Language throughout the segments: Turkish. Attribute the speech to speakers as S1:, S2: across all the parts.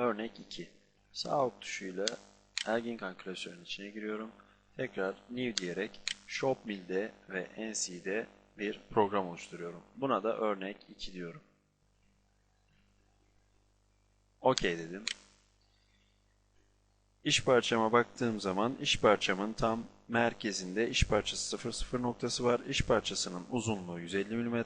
S1: Örnek 2. Sağ ok tuşuyla Ergenkan klasörünün içine giriyorum. Tekrar new diyerek Shopmill'de ve NC'de bir program oluşturuyorum. Buna da örnek 2 diyorum. OK dedim. İş parçama baktığım zaman iş parçamın tam merkezinde iş parçası 00 noktası var. İş parçasının uzunluğu 150 mm,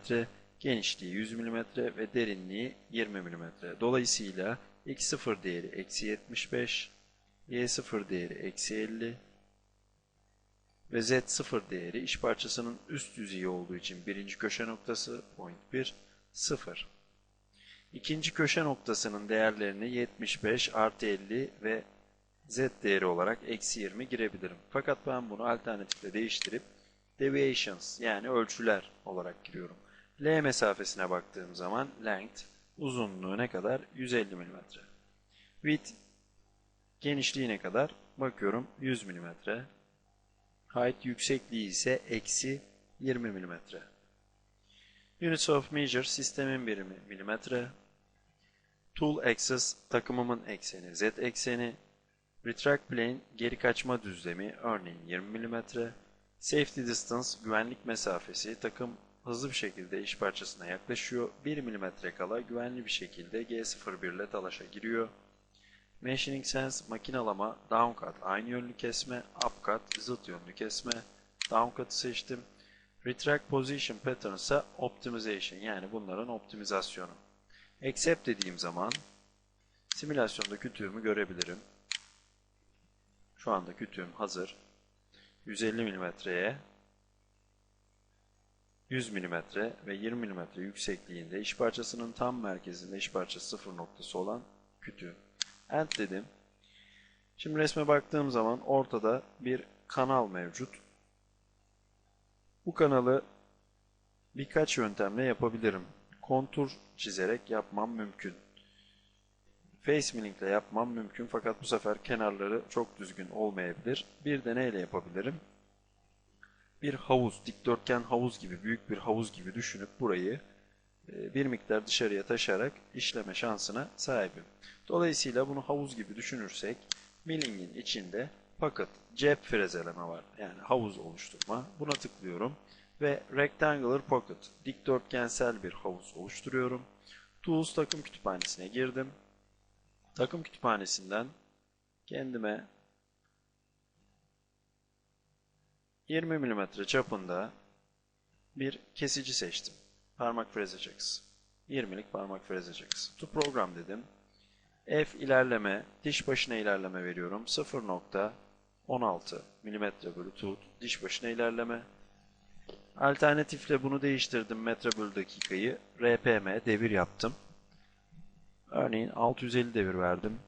S1: genişliği 100 mm ve derinliği 20 mm. Dolayısıyla x0 değeri eksi 75, y0 değeri eksi 50 ve z0 değeri iş parçasının üst yüzeyi olduğu için birinci köşe noktası point 1, 0. İkinci köşe noktasının değerlerini 75 artı 50 ve z değeri olarak eksi 20 girebilirim. Fakat ben bunu alternatifle değiştirip deviations yani ölçüler olarak giriyorum. L mesafesine baktığım zaman length uzunluğu ne kadar? 150 mm. Width genişliği ne kadar? Bakıyorum 100 mm. Height yüksekliği ise eksi 20 mm. Units of measure sistemin birimi milimetre. Tool axis takımımın ekseni z ekseni. Retract plane geri kaçma düzlemi örneğin 20 mm. Safety distance güvenlik mesafesi takım hızlı bir şekilde iş parçasına yaklaşıyor. 1 mm kala güvenli bir şekilde G01 ile talaşa giriyor. Machining sense makinalama downcut aynı yönlü kesme, upcut zıt yönlü kesme. Downcut'ı seçtim. Retract position pattern ise optimization yani bunların optimizasyonu. Accept dediğim zaman simülasyonda kütüğümü görebilirim. Şu anda kütüğüm hazır. 150 mm'ye 100 mm ve 20 mm yüksekliğinde iş parçasının tam merkezinde iş parçası sıfır noktası olan kütüğüm. End dedim. Şimdi resme baktığım zaman ortada bir kanal mevcut. Bu kanalı birkaç yöntemle yapabilirim. Kontur çizerek yapmam mümkün. Face milling ile yapmam mümkün fakat bu sefer kenarları çok düzgün olmayabilir. Bir de neyle yapabilirim? Bir havuz, dikdörtgen havuz gibi, büyük bir havuz gibi düşünüp burayı e, bir miktar dışarıya taşarak işleme şansına sahibim. Dolayısıyla bunu havuz gibi düşünürsek millingin içinde pocket, cep frezeleme var. Yani havuz oluşturma. Buna tıklıyorum ve rectangular pocket, dikdörtgensel bir havuz oluşturuyorum. Tools takım kütüphanesine girdim. Takım kütüphanesinden kendime 20 mm çapında bir kesici seçtim. Parmak freze çakısı. 20'lik parmak freze çakısı. To program dedim. F ilerleme, diş başına ilerleme veriyorum. 0.16 mm bölü tut, diş başına ilerleme. Alternatifle bunu değiştirdim. Metre bölü dakikayı. RPM devir yaptım. Örneğin 650 devir verdim.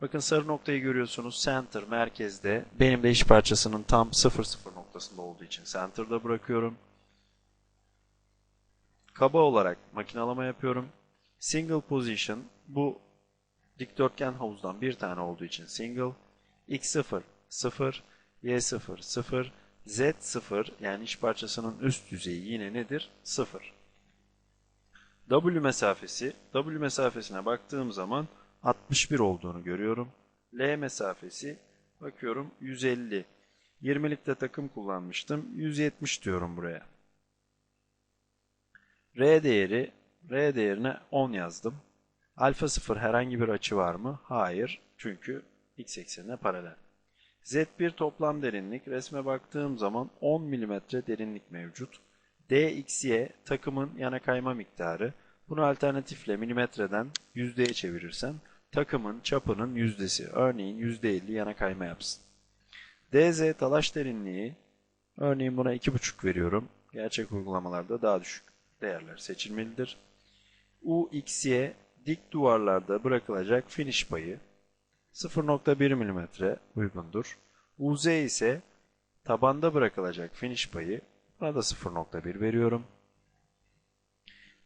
S1: Bakın sarı noktayı görüyorsunuz. Center merkezde. Benim de iş parçasının tam 00 noktasında olduğu için center'da bırakıyorum. Kaba olarak makinalama yapıyorum. Single position bu dikdörtgen havuzdan bir tane olduğu için single. X0 0, Y0 0, Z0 yani iş parçasının üst yüzeyi yine nedir? 0. W mesafesi, W mesafesine baktığım zaman 61 olduğunu görüyorum. L mesafesi bakıyorum 150. 20'likte takım kullanmıştım. 170 diyorum buraya. R değeri, R değerine 10 yazdım. Alfa 0 herhangi bir açı var mı? Hayır. Çünkü x eksenine paralel. Z1 toplam derinlik resme baktığım zaman 10 mm derinlik mevcut. DXY takımın yana kayma miktarı. Bunu alternatifle milimetreden yüzdeye çevirirsem takımın çapının yüzdesi örneğin %50 yana kayma yapsın. DZ talaş derinliği örneğin buna 2,5 veriyorum. Gerçek uygulamalarda daha düşük değerler seçilmelidir. UXY dik duvarlarda bırakılacak finish payı 0.1 mm uygundur. UZ ise tabanda bırakılacak finish payı buna da 0.1 veriyorum.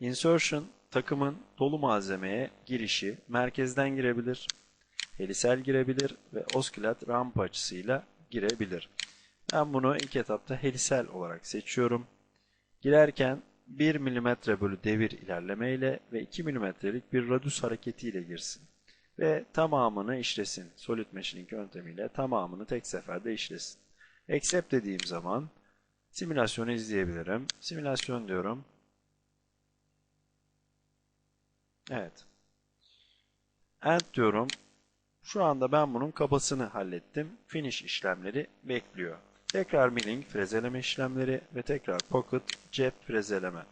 S1: Insertion takımın dolu malzemeye girişi merkezden girebilir, helisel girebilir ve oskülat rampa açısıyla girebilir. Ben bunu ilk etapta helisel olarak seçiyorum. Girerken 1 mm bölü devir ilerleme ile ve 2 mm'lik bir radius hareketiyle girsin. ve tamamını işlesin. Solid Machining yöntemiyle tamamını tek seferde işlesin. Accept dediğim zaman simülasyonu izleyebilirim. Simülasyon diyorum. Evet. End diyorum. Şu anda ben bunun kabasını hallettim. Finish işlemleri bekliyor. Tekrar milling, frezeleme işlemleri ve tekrar pocket, cep frezeleme.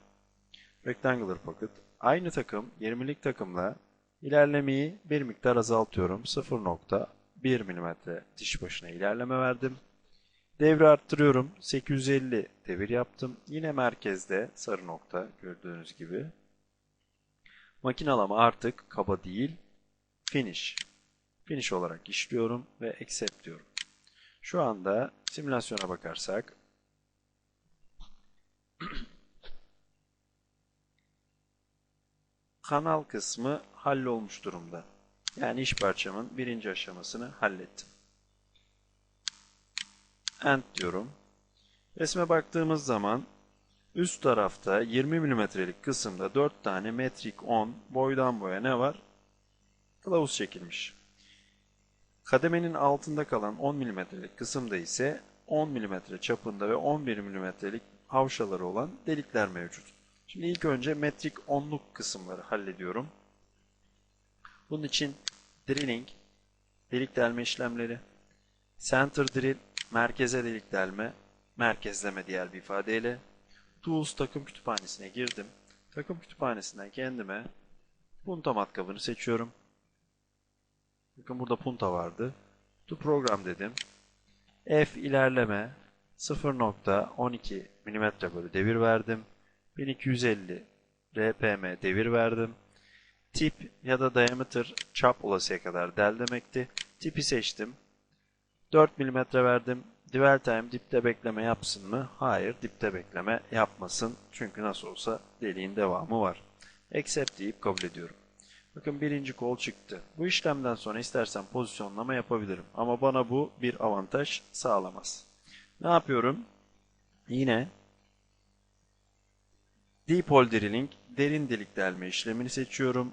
S1: Rectangular pocket. Aynı takım, 20'lik takımla ilerlemeyi bir miktar azaltıyorum. 0.1 mm diş başına ilerleme verdim. Devri arttırıyorum. 850 devir yaptım. Yine merkezde sarı nokta gördüğünüz gibi. Makinalama artık kaba değil, finish. Finish olarak işliyorum ve accept diyorum. Şu anda simülasyona bakarsak kanal kısmı hallolmuş durumda. Yani iş parçamın birinci aşamasını hallettim. End diyorum. Resme baktığımız zaman üst tarafta 20 mm'lik kısımda 4 tane metrik 10 boydan boya ne var? Kılavuz çekilmiş. Kademenin altında kalan 10 mm'lik kısımda ise 10 mm çapında ve 11 mm'lik havşaları olan delikler mevcut. Şimdi ilk önce metrik 10'luk kısımları hallediyorum. Bunun için drilling, delik delme işlemleri, center drill, merkeze delik delme, merkezleme diğer bir ifadeyle, tools takım kütüphanesine girdim. Takım kütüphanesinden kendime punta matkabını seçiyorum. Bakın burada punta vardı. To program dedim. F ilerleme 0.12 mm bölü devir verdim. 1250 RPM devir verdim. Tip ya da diameter çap olasıya kadar del demekti. Tipi seçtim. 4 mm verdim. Dwell time dipte bekleme yapsın mı? Hayır, dipte bekleme yapmasın. Çünkü nasıl olsa deliğin devamı var. Accept deyip kabul ediyorum. Bakın birinci kol çıktı. Bu işlemden sonra istersen pozisyonlama yapabilirim. Ama bana bu bir avantaj sağlamaz. Ne yapıyorum? Yine Deep Hole Drilling derin delik delme işlemini seçiyorum.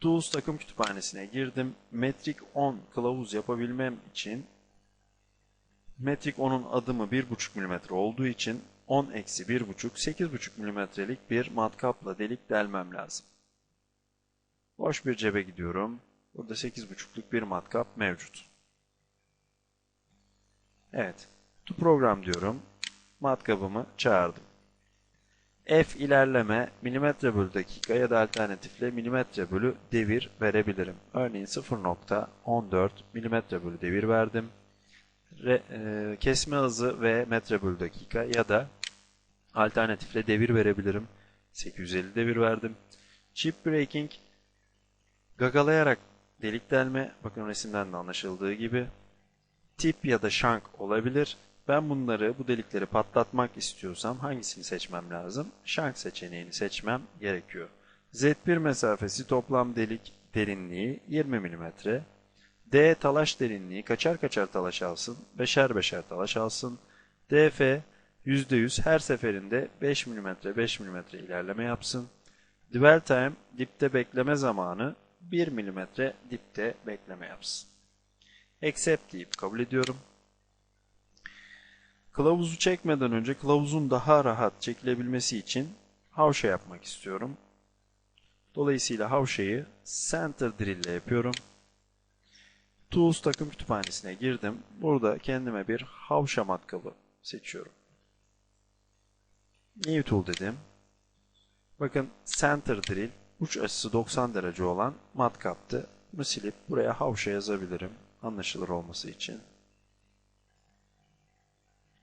S1: Tools takım kütüphanesine girdim. Metrik 10 kılavuz yapabilmem için metrik 10'un adımı 1.5 mm olduğu için 10 eksi 1.5 8.5 mm'lik bir matkapla delik delmem lazım. Boş bir cebe gidiyorum. Burada 8.5'luk bir matkap mevcut. Evet. To program diyorum. Matkabımı çağırdım. F ilerleme milimetre bölü dakika ya da alternatifle milimetre bölü devir verebilirim. Örneğin 0.14 milimetre bölü devir verdim. Re, e, kesme hızı ve metre bölü dakika ya da alternatifle devir verebilirim. 850 devir verdim. Chip breaking gagalayarak delik delme bakın resimden de anlaşıldığı gibi tip ya da shank olabilir. Ben bunları, bu delikleri patlatmak istiyorsam hangisini seçmem lazım? Shank seçeneğini seçmem gerekiyor. Z1 mesafesi toplam delik derinliği 20 mm. D talaş derinliği kaçar kaçar talaş alsın, beşer beşer talaş alsın. DF %100 her seferinde 5 mm 5 mm ilerleme yapsın. Dwell time dipte bekleme zamanı 1 mm dipte bekleme yapsın. Accept deyip kabul ediyorum. Kılavuzu çekmeden önce kılavuzun daha rahat çekilebilmesi için havşa yapmak istiyorum. Dolayısıyla havşayı center drill ile yapıyorum. Tools takım kütüphanesine girdim. Burada kendime bir havşa matkabı seçiyorum. New tool dedim. Bakın center drill uç açısı 90 derece olan matkaptı. Bunu silip buraya havşa yazabilirim anlaşılır olması için.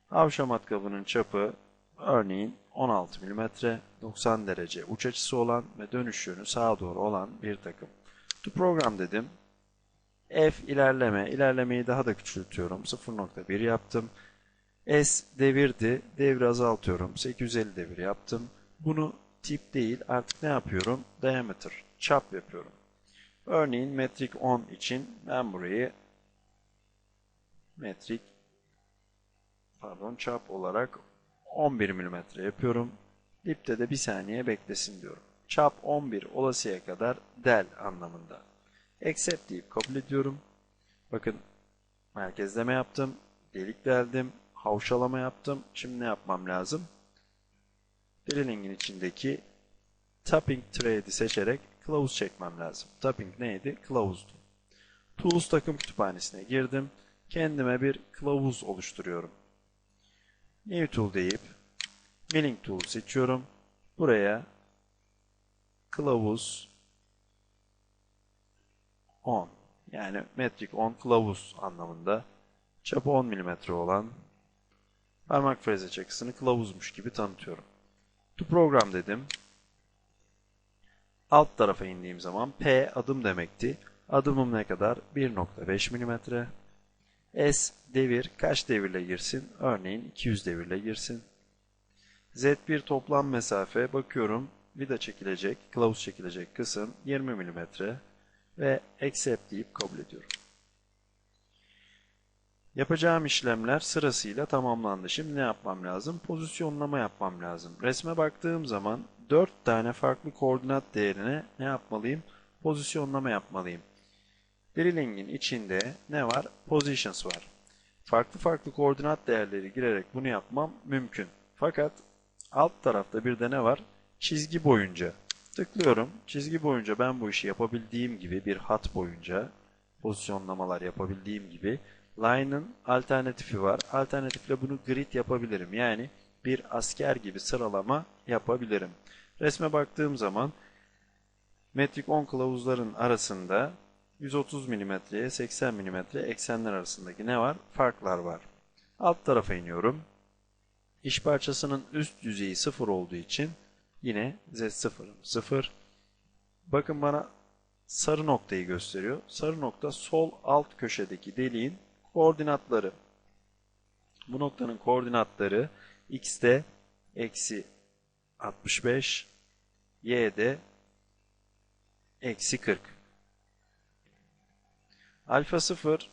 S1: Havşa matkabının çapı örneğin 16 mm, 90 derece uç açısı olan ve dönüş yönü sağa doğru olan bir takım. To program dedim. F ilerleme, ilerlemeyi daha da küçültüyorum. 0.1 yaptım. S devirdi, devri azaltıyorum. 850 devir yaptım. Bunu tip değil artık ne yapıyorum? Diameter, çap yapıyorum. Örneğin metrik 10 için ben burayı metrik pardon çap olarak 11 mm yapıyorum. Dipte de bir saniye beklesin diyorum. çap 11 olasıya kadar del anlamında. Accept deyip kabul ediyorum. Bakın merkezleme yaptım, delik deldim, havşalama yaptım. Şimdi ne yapmam lazım? Drilling'in içindeki tapping thread'i seçerek kılavuz çekmem lazım. Tapping neydi? Kılavuzdu. Tools takım kütüphanesine girdim. Kendime bir kılavuz oluşturuyorum. New Tool deyip Milling Tool seçiyorum. Buraya kılavuz 10 yani metrik 10 kılavuz anlamında çapı 10 mm olan parmak freze çakısını kılavuzmuş gibi tanıtıyorum. To program dedim. Alt tarafa indiğim zaman P adım demekti. Adımım ne kadar? 1.5 mm. S devir kaç devirle girsin? Örneğin 200 devirle girsin. Z1 toplam mesafe bakıyorum vida çekilecek, kılavuz çekilecek kısım 20 mm ve accept deyip kabul ediyorum. Yapacağım işlemler sırasıyla tamamlandı. Şimdi ne yapmam lazım? Pozisyonlama yapmam lazım. Resme baktığım zaman 4 tane farklı koordinat değerine ne yapmalıyım? Pozisyonlama yapmalıyım. Drilling'in içinde ne var? Positions var. Farklı farklı koordinat değerleri girerek bunu yapmam mümkün. Fakat alt tarafta bir de ne var? Çizgi boyunca. Tıklıyorum. Çizgi boyunca ben bu işi yapabildiğim gibi bir hat boyunca pozisyonlamalar yapabildiğim gibi line'ın alternatifi var. Alternatifle bunu grid yapabilirim. Yani bir asker gibi sıralama yapabilirim. Resme baktığım zaman metrik 10 kılavuzların arasında 130 mm'ye 80 mm eksenler arasındaki ne var? Farklar var. Alt tarafa iniyorum. İş parçasının üst yüzeyi 0 olduğu için yine Z0 0. Bakın bana sarı noktayı gösteriyor. Sarı nokta sol alt köşedeki deliğin koordinatları. Bu noktanın koordinatları x'de eksi 65, y'de eksi 40. Alfa 0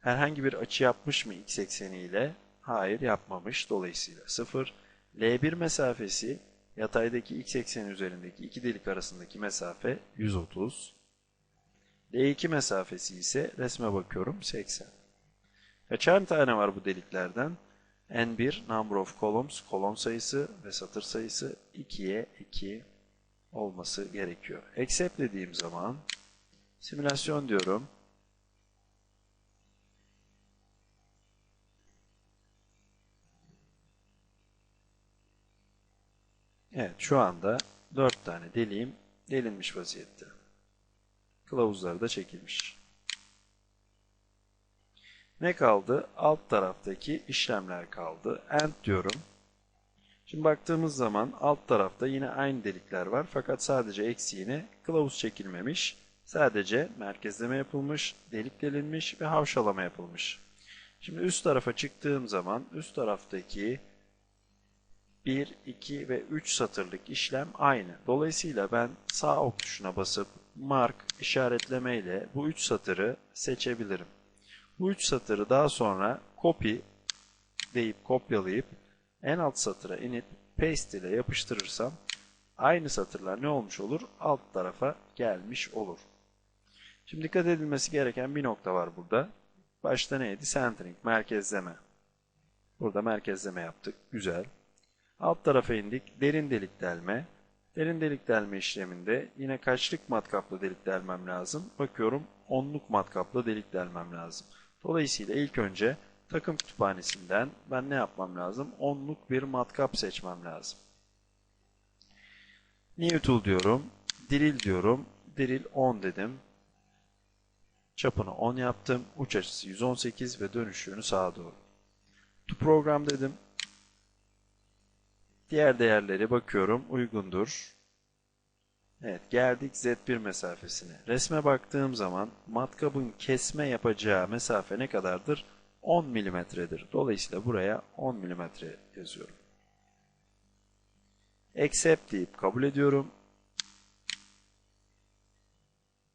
S1: herhangi bir açı yapmış mı x ekseniyle? Hayır yapmamış. Dolayısıyla 0. L1 mesafesi yataydaki x ekseni üzerindeki iki delik arasındaki mesafe 130. L2 mesafesi ise resme bakıyorum 80. Kaçar tane var bu deliklerden? N1 number of columns, kolon sayısı ve satır sayısı 2'ye 2 olması gerekiyor. Accept dediğim zaman simülasyon diyorum. Evet şu anda 4 tane deliğim delinmiş vaziyette. Kılavuzları da çekilmiş. Ne kaldı? Alt taraftaki işlemler kaldı. End diyorum. Şimdi baktığımız zaman alt tarafta yine aynı delikler var. Fakat sadece eksiğine kılavuz çekilmemiş. Sadece merkezleme yapılmış, delik delinmiş ve havşalama yapılmış. Şimdi üst tarafa çıktığım zaman üst taraftaki 1, 2 ve 3 satırlık işlem aynı. Dolayısıyla ben sağ ok tuşuna basıp mark işaretleme ile bu 3 satırı seçebilirim. Bu 3 satırı daha sonra copy deyip kopyalayıp en alt satıra inip paste ile yapıştırırsam aynı satırlar ne olmuş olur? Alt tarafa gelmiş olur. Şimdi dikkat edilmesi gereken bir nokta var burada. Başta neydi? Centering, merkezleme. Burada merkezleme yaptık. Güzel. Alt tarafa indik. Derin delik delme. Derin delik delme işleminde yine kaçlık matkaplı delik delmem lazım? Bakıyorum onluk matkaplı delik delmem lazım. Dolayısıyla ilk önce takım kütüphanesinden ben ne yapmam lazım? Onluk bir matkap seçmem lazım. New Tool diyorum. Drill diyorum. Drill 10 dedim. Çapını 10 yaptım. Uç açısı 118 ve dönüş yönü sağa doğru. To program dedim. Diğer değerlere bakıyorum. Uygundur. Evet geldik Z1 mesafesine. Resme baktığım zaman matkabın kesme yapacağı mesafe ne kadardır? 10 milimetredir. Dolayısıyla buraya 10 milimetre yazıyorum. Accept deyip kabul ediyorum.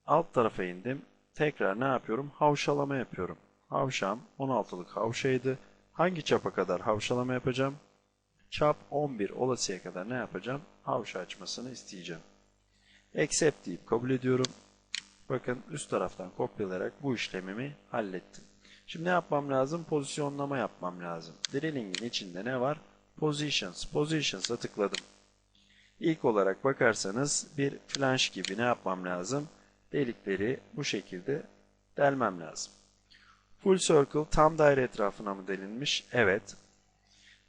S1: Alt tarafa indim. Tekrar ne yapıyorum? Havşalama yapıyorum. Havşam 16'lık havşaydı. Hangi çapa kadar havşalama yapacağım? Çap 11 olasıya kadar ne yapacağım? Havşa açmasını isteyeceğim. Accept deyip kabul ediyorum. Bakın üst taraftan kopyalayarak bu işlemimi hallettim. Şimdi ne yapmam lazım? Pozisyonlama yapmam lazım. Drilling'in içinde ne var? Positions. Positions'a tıkladım. İlk olarak bakarsanız bir flanş gibi ne yapmam lazım? Delikleri bu şekilde delmem lazım. Full circle tam daire etrafına mı delinmiş? Evet.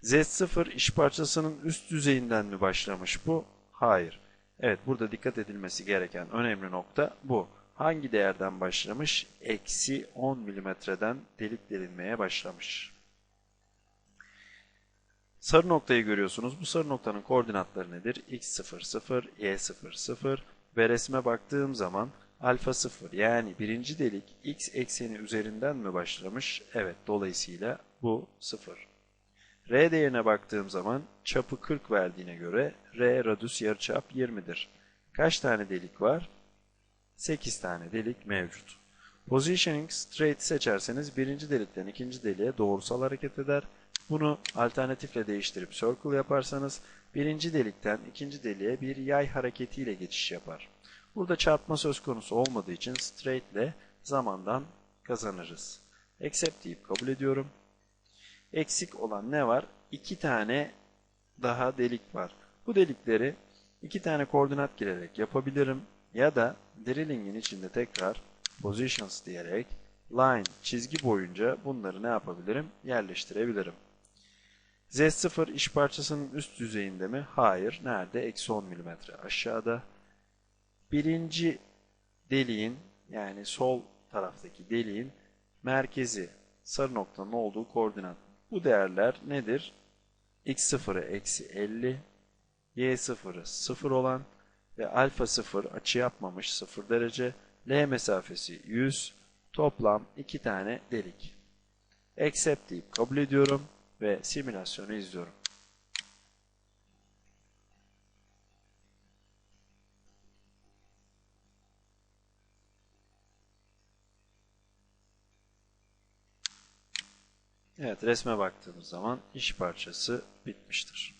S1: Z0 iş parçasının üst düzeyinden mi başlamış bu? Hayır. Evet burada dikkat edilmesi gereken önemli nokta bu. Hangi değerden başlamış? Eksi 10 milimetreden delik delinmeye başlamış. Sarı noktayı görüyorsunuz. Bu sarı noktanın koordinatları nedir? x0, 0, y0, 0 ve resme baktığım zaman alfa 0 yani birinci delik x ekseni üzerinden mi başlamış? Evet dolayısıyla bu 0. R değerine baktığım zaman çapı 40 verdiğine göre R radüs yarıçap 20'dir. Kaç tane delik var? 8 tane delik mevcut. Positioning straight seçerseniz birinci delikten ikinci deliğe doğrusal hareket eder. Bunu alternatifle değiştirip circle yaparsanız birinci delikten ikinci deliğe bir yay hareketiyle geçiş yapar. Burada çarpma söz konusu olmadığı için straight ile zamandan kazanırız. Accept deyip kabul ediyorum. Eksik olan ne var? İki tane daha delik var. Bu delikleri iki tane koordinat girerek yapabilirim. Ya da drilling'in içinde tekrar positions diyerek line çizgi boyunca bunları ne yapabilirim? Yerleştirebilirim. Z0 iş parçasının üst düzeyinde mi? Hayır. Nerede? Eksi 10 mm aşağıda. Birinci deliğin yani sol taraftaki deliğin merkezi sarı noktanın olduğu koordinat. Bu değerler nedir? x0'ı eksi 50, y0'ı 0 olan ve alfa 0 açı yapmamış 0 derece, L mesafesi 100, toplam 2 tane delik. Accept deyip kabul ediyorum ve simülasyonu izliyorum. Evet resme baktığımız zaman iş parçası bitmiştir.